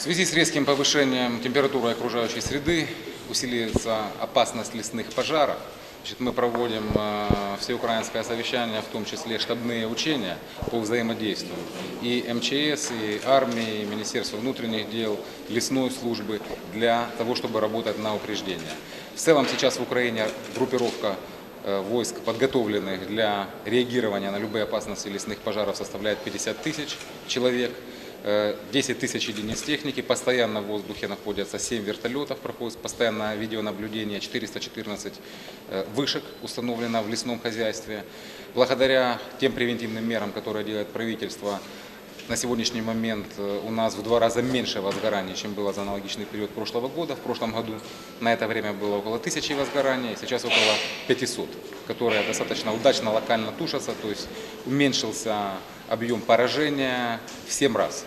В связи с резким повышением температуры окружающей среды усиливается опасность лесных пожаров. Значит, мы проводим э, всеукраинское совещание, в том числе штабные учения по взаимодействию. И МЧС, и армии, и Министерство внутренних дел, лесной службы для того, чтобы работать на упреждение. В целом сейчас в Украине группировка э, войск, подготовленных для реагирования на любые опасности лесных пожаров, составляет 50 тысяч человек. Э, 10 тысяч единиц техники, постоянно в воздухе находятся 7 вертолетов, проходит постоянное видеонаблюдение, 414 э, вышек установлено в лесном хозяйстве. Благодаря тем превентивным мерам, которые делает правительство, на сегодняшний момент э, у нас в два раза меньше возгораний, чем было за аналогичный период прошлого года. В прошлом году на это время было около тысячи возгораний, сейчас около 500, которые достаточно удачно локально тушатся, то есть уменьшился объем поражения в 7 раз.